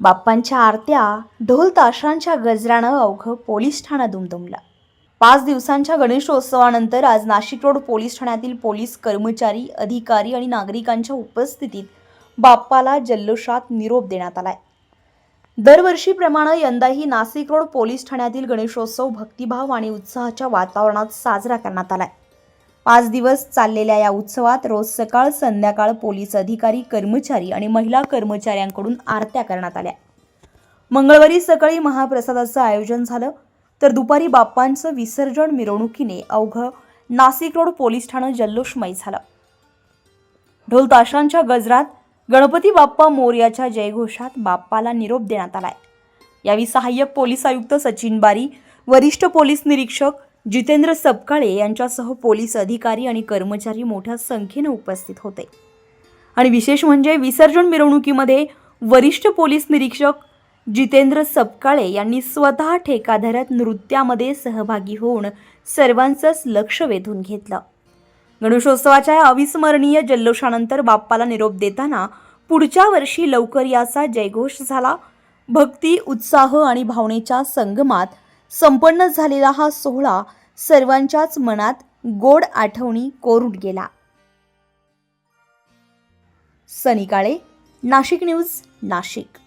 बाप्पांच्या आरत्या ढोल ताशांच्या गजरानं अवघं पोलीस ठाणं दुमदुमलं. पाच दिवसांच्या गणेशोत्सवानंतर आज नाशिक रोड पोलीस ठाण्यातील पोलीस कर्मचारी अधिकारी आणि नागरिकांच्या उपस्थितीत बाप्पाला जल्लोषात निरोप देण्यात आलाय. दरवर्षीप्रमाणे यंदाही नाशिक रोड पोलीस ठाण्यातील गणेशोत्सव भक्तिभाव आणि उत्साहाच्या वातावरणात साजरा करण्यात आलाय. पाच दिवस चाललेल्या या उत्सवात रोज सकाळ संध्याकाळ पोलीस अधिकारी कर्मचारी आणि महिला कर्मचाऱ्यांकडून आरत्या करण्यात आल्या. मंगळवारी सकाळी महाप्रसादाचं आयोजन झालं. तर दुपारी बाप्पांचं विसर्जन मिरवणुकीने अवघं नाशिक रोड पोलीस ठाणं जल्लोषमय झालं. ढोल ताशांच्या गजरात गणपती बाप्पा मोर्याच्या जयघोषात बाप्पाला निरोप देण्यात आलाय. यावेळी सहाय्यक पोलीस आयुक्त सचिन बारी वरिष्ठ पोलीस निरीक्षक जितेंद्र सबकाळे यांच्यासह पोलीस अधिकारी आणि कर्मचारी मोठ्या संख्येने उपस्थित होते. आणि विशेष म्हणजे विसर्जन मिरवणुकीमध्ये वरिष्ठ पोलीस निरीक्षक जितेंद्र सबकाळे यांनी स्वतः ठेका धरत नृत्यामध्ये सहभागी होऊन सर्वांचंच लक्ष वेधून घेतलं. गणेशोत्सवाच्या या अविस्मरणीय जल्लोषानंतर बाप्पाला निरोप देताना पुढच्या वर्षी लवकर याचा जयघोष झाला. भक्ती उत्साह आणि भावनेच्या संगमात संपन्न झालेला हा सोहळा सर्वांच्याच मनात गोड आठवणी कोरून गेला. सनी काळे नाशिक न्यूज नाशिक.